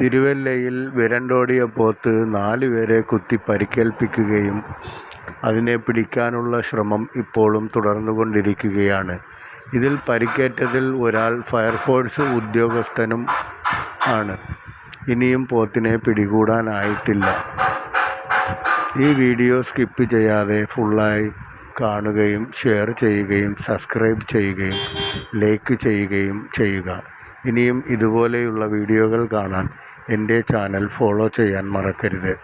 തിരുവല്ലയിൽ വിരണ്ടോടിയ പോത്ത് നാലുപേരെ കുത്തി പരിക്കേൽപ്പിക്കുകയും അതിനെ പിടിക്കാനുള്ള ശ്രമം ഇപ്പോഴും തുടർന്നുകൊണ്ടിരിക്കുകയാണ്. ഇതിൽ പരിക്കേറ്റതിൽ ഒരാൾ ഫയർഫോഴ്സ് ഉദ്യോഗസ്ഥനും ആണ്. ഇനിയും പോത്തിനെ പിടികൂടാനായിട്ടില്ല. ഈ വീഡിയോ സ്കിപ്പ് ചെയ്യാതെ ഫുള്ളായി കാണുകയും ഷെയർ ചെയ്യുകയും സബ്സ്ക്രൈബ് ചെയ്യുകയും ലൈക്ക് ചെയ്യുകയും ചെയ്യുക. ഇനിയും ഇതുപോലെയുള്ള വീഡിയോകൾ കാണാൻ എന്റെ ചാനൽ ഫോളോ ചെയ്യാൻ മറക്കരുത്.